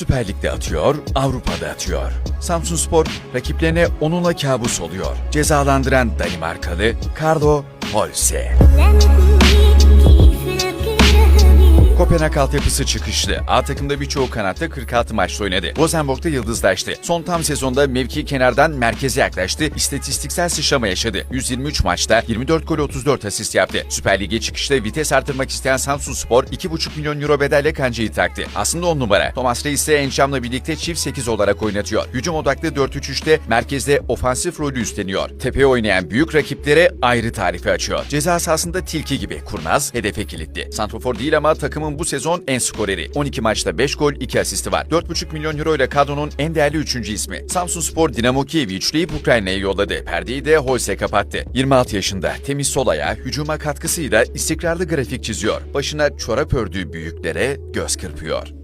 Süper Lig'de atıyor, Avrupa'da atıyor. Samsun Spor rakiplerine onunla kabus oluyor. Cezalandıran Danimarkalı Carlo Holse. Kopenhag altyapısı çıkışlı. A takımda birçoğu kanatta 46 maçta oynadı. Rosenborg'da yıldızlaştı. Son tam sezonda mevki kenardan merkeze yaklaştı. İstatistiksel sıçrama yaşadı. 123 maçta 24 gol 34 asist yaptı. Süper Lig'e çıkışta vites artırmak isteyen Samsun Spor 2,5 milyon euro bedelle kancayı taktı. Aslında 10 numara. Thomas Reis ise Encam'la birlikte çift 8 olarak oynatıyor. Hücum odaklı 4-3-3'te merkezde ofansif rolü üstleniyor. Tepeye oynayan büyük rakiplere ayrı tarifi açıyor. Ceza sahasında tilki gibi kurnaz, hedefe kilitli. Santrofor değil ama takımın bu sezon en skoreri. 12 maçta 5 gol 2 asisti var. 4,5 milyon euro ile kadronun en değerli 3. ismi. Samsun Spor Dinamo Kiev'i üçleyip Ukrayna'ya yolladı. Perdeyi de Holse kapattı. 26 yaşında temiz sol ayağı hücuma katkısıyla istikrarlı grafik çiziyor. Başına çorap ördüğü büyüklere göz kırpıyor.